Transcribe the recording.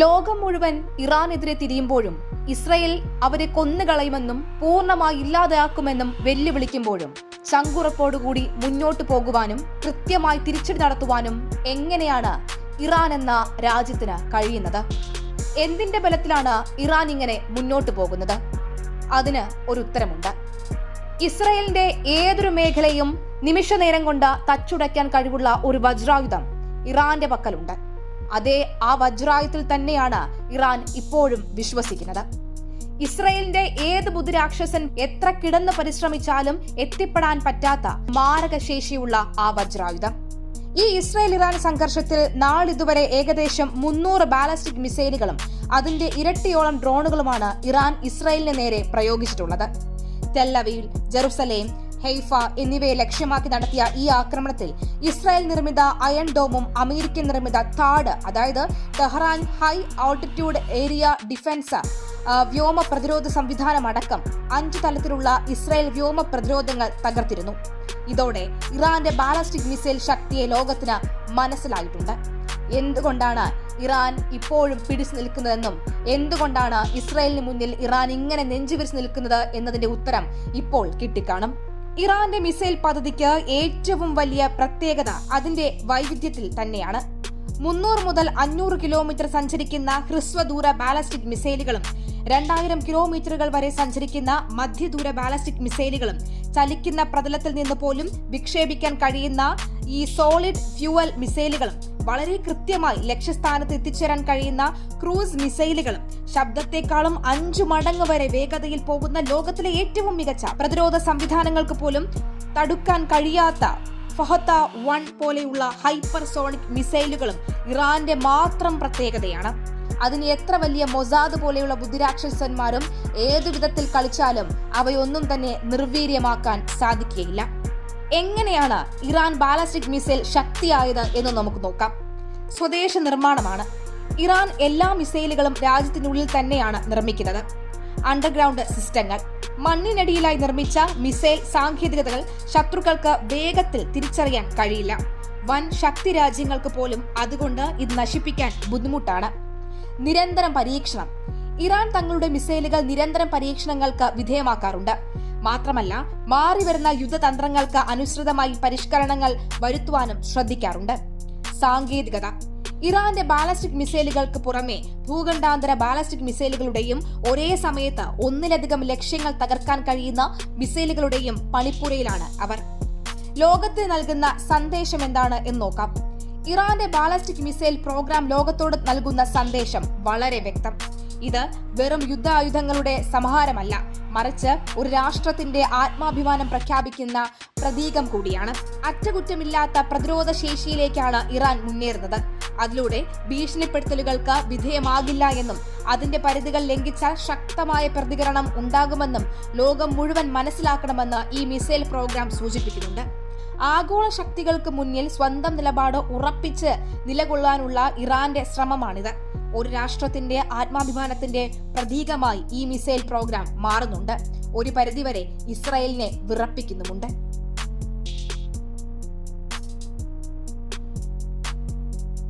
ലോകം മുഴുവൻ ഇറാനെതിരെ തിരിയുമ്പോഴും ഇസ്രയേൽ അവരെ കൊന്നുകളയുമെന്നും പൂർണമായി ഇല്ലാതെയാക്കുമെന്നും വെല്ലുവിളിക്കുമ്പോഴും ചങ്കുറപ്പോടുകൂടി മുന്നോട്ടു പോകുവാനും കൃത്യമായി തിരിച്ചടി നടത്തുവാനും എങ്ങനെയാണ് ഇറാൻ എന്ന രാജ്യത്തിന് കഴിയുന്നത്? എന്തിന്റെ ബലത്തിലാണ് ഇറാൻ ഇങ്ങനെ മുന്നോട്ടു പോകുന്നത്? അതിന് ഒരു ഉത്തരമുണ്ട്. ഇസ്രയേലിന്റെ ഏതൊരു മേഖലയും നിമിഷ നേരം കൊണ്ട് തച്ചുടയ്ക്കാൻ കഴിവുള്ള ഒരു വജ്രായുധം ഇറാന്റെ പക്കലുണ്ട്. അതേ ആ വജ്രായുത്തിൽ തന്നെയാണ് ഇറാൻ ഇപ്പോഴും വിശ്വസിക്കുന്നത്. ഇസ്രയേലിന്റെ ഏത് ബുദ്ധിരാക്ഷസൻ എത്ര കിടന്ന് പരിശ്രമിച്ചാലും എത്തിപ്പെടാൻ പറ്റാത്ത മാരകശേഷിയുള്ള ആ വജ്രായുധം. ഈ ഇസ്രയേൽ ഇറാൻ സംഘർഷത്തിൽ നാളിതുവരെ ഏകദേശം മുന്നൂറ് ബാലസ്റ്റിക് മിസൈലുകളും അതിന്റെ ഇരട്ടിയോളം ഡ്രോണുകളുമാണ് ഇറാൻ ഇസ്രയേലിന് നേരെ പ്രയോഗിച്ചിട്ടുള്ളത്. തെല്ലവീൽ ജെറുസലേം ഹെയ്ഫ എന്നിവയെ ലക്ഷ്യമാക്കി നടത്തിയ ഈ ആക്രമണത്തിൽ ഇസ്രായേൽ നിർമ്മിത അയൺ ഡോമും അമേരിക്കൻ നിർമ്മിത താഡ് അതായത് Tehran high altitude area defence വ്യോമ പ്രതിരോധ സംവിധാനമടക്കം അഞ്ചു തലത്തിലുള്ള ഇസ്രായേൽ വ്യോമ പ്രതിരോധങ്ങൾ തകർത്തിരുന്നു. ഇതോടെ ഇറാന്റെ ബാലസ്റ്റിക് മിസൈൽ ശക്തിയെ ലോകത്തിന് മനസ്സിലായിട്ടുണ്ട്. എന്തുകൊണ്ടാണ് ഇറാൻ ഇപ്പോഴും പിടിച്ചു നിൽക്കുന്നതെന്നും എന്തുകൊണ്ടാണ് ഇസ്രായേലിന് മുന്നിൽ ഇറാൻ ഇങ്ങനെ നെഞ്ചുവിരിച്ച് നിൽക്കുന്നത് എന്നതിന്റെ ഉത്തരം ഇപ്പോൾ കിട്ടിക്കാണും. ഇറാന്റെ മിസൈൽ പദ്ധതിക്ക് ഏറ്റവും വലിയ പ്രത്യേകത അതിന്റെ വൈവിധ്യത്തിൽ തന്നെയാണ്. മുന്നൂറ് മുതൽ അഞ്ഞൂറ് കിലോമീറ്റർ സഞ്ചരിക്കുന്ന ഹ്രസ്വദൂര ബാലസ്റ്റിക് മിസൈലുകളും രണ്ടായിരം കിലോമീറ്ററുകൾ വരെ സഞ്ചരിക്കുന്ന മധ്യദൂര ബാലസ്റ്റിക് മിസൈലുകളും ചലിക്കുന്ന പ്രതലത്തിൽ നിന്ന് പോലും വിക്ഷേപിക്കാൻ കഴിയുന്ന ഈ സോളിഡ് ഫ്യൂവൽ മിസൈലുകളും വളരെ കൃത്യമായി ലക്ഷ്യസ്ഥാനത്ത് എത്തിച്ചേരാൻ കഴിയുന്ന ക്രൂസ് മിസൈലുകളും ശബ്ദത്തെക്കാളും അഞ്ചു മടങ്ങ് വരെ വേഗതയിൽ പോകുന്ന ലോകത്തിലെ ഏറ്റവും മികച്ച പ്രതിരോധ സംവിധാനങ്ങൾക്ക് പോലും തടുക്കാൻ കഴിയാത്ത ഫഹത്ത വൺ പോലെയുള്ള ഹൈപ്പർസോണിക് മിസൈലുകളും ഇറാന്റെ മാത്രം പ്രത്യേകതയാണ്. അതിന് എത്ര വലിയ മൊസാദ് പോലെയുള്ള ബുദ്ധിരാക്ഷസന്മാരും ഏതു വിധത്തിൽ കളിച്ചാലും അവയൊന്നും തന്നെ നിർവീര്യമാക്കാൻ സാധിക്കുകയില്ല. എങ്ങനെയാണ് ഇറാൻ ബാലസ്റ്റിക് മിസൈൽ ശക്തിയായത് എന്ന് നമുക്ക് നോക്കാം. സ്വദേശ നിർമ്മാണമാണ്. ഇറാൻ എല്ലാ മിസൈലുകളും രാജ്യത്തിനുള്ളിൽ തന്നെയാണ് നിർമ്മിക്കുന്നത്. അണ്ടർഗ്രൗണ്ട് സിസ്റ്റങ്ങൾ. മണ്ണിനടിയിലായി നിർമ്മിച്ച മിസൈൽ സാങ്കേതികതകൾ ശത്രുക്കൾക്ക് വേഗത്തിൽ തിരിച്ചറിയാൻ കഴിയില്ല. വൻ ശക്തി രാജ്യങ്ങൾക്ക് പോലും അതുകൊണ്ട് ഇത് നശിപ്പിക്കാൻ ബുദ്ധിമുട്ടാണ്. നിരന്തരം പരീക്ഷണം. ഇറാൻ തങ്ങളുടെ മിസൈലുകൾ നിരന്തരം പരീക്ഷണങ്ങൾക്ക് വിധേയമാക്കാറുണ്ട്. മാത്രമല്ല മാറിവരുന്ന യുദ്ധതന്ത്രങ്ങൾക്ക് അനുസൃതമായി പരിഷ്കരണങ്ങൾ വരുത്തുവാനും ശ്രദ്ധിക്കാറുണ്ട്. സാങ്കേതികത. ഇറാന്റെ ബാലസ്റ്റിക് മിസൈലുകൾക്ക് പുറമെ ഭൂഖണ്ഡാന്തര ബാലസ്റ്റിക് മിസൈലുകളുടെയും ഒരേ സമയത്ത് ഒന്നിലധികം ലക്ഷ്യങ്ങൾ തകർക്കാൻ കഴിയുന്ന മിസൈലുകളുടെയും പണിപ്പുരയിലാണ് അവർ. ലോകത്തിന് നൽകുന്ന സന്ദേശം എന്താണ് എന്ന് നോക്കാം. ഇറാന്റെ ബാലസ്റ്റിക് മിസൈൽ പ്രോഗ്രാം ലോകത്തോട് നൽകുന്ന സന്ദേശം വളരെ വ്യക്തം. ഇത് വെറും യുദ്ധായുധങ്ങളുടെ സമാഹാരമല്ല മറിച്ച് ഒരു രാഷ്ട്രത്തിന്റെ ആത്മാഭിമാനം പ്രഖ്യാപിക്കുന്ന പ്രതീകം കൂടിയാണ്. അറ്റകുറ്റമില്ലാത്ത പ്രതിരോധ ശേഷിയിലേക്കാണ് ഇറാൻ മുന്നേറുന്നത്. അതിലൂടെ ഭീഷണിപ്പെടുത്തലുകൾക്ക് വിധേയമാകില്ല എന്നും അതിന്റെ പരിധികൾ ലംഘിച്ചാൽ ശക്തമായ പ്രതികരണം ഉണ്ടാകുമെന്നും ലോകം മുഴുവൻ മനസ്സിലാക്കണമെന്ന് ഈ മിസൈൽ പ്രോഗ്രാം സൂചിപ്പിക്കുന്നുണ്ട്. ആഗോള ശക്തികൾക്ക് മുന്നിൽ സ്വന്തം നിലപാട് ഉറപ്പിച്ച് നിലകൊള്ളാനുള്ള ഇറാന്റെ ശ്രമമാണിത്. ഒരു രാഷ്ട്രത്തിന്റെ ആത്മാഭിമാനത്തിന്റെ പ്രതീകമായി ഈ മിസൈൽ പ്രോഗ്രാം മാറുന്നുണ്ട്. ഒരു പരിധിവരെ ഇസ്രായേലിനെ വിറപ്പിക്കുന്നുമുണ്ട്.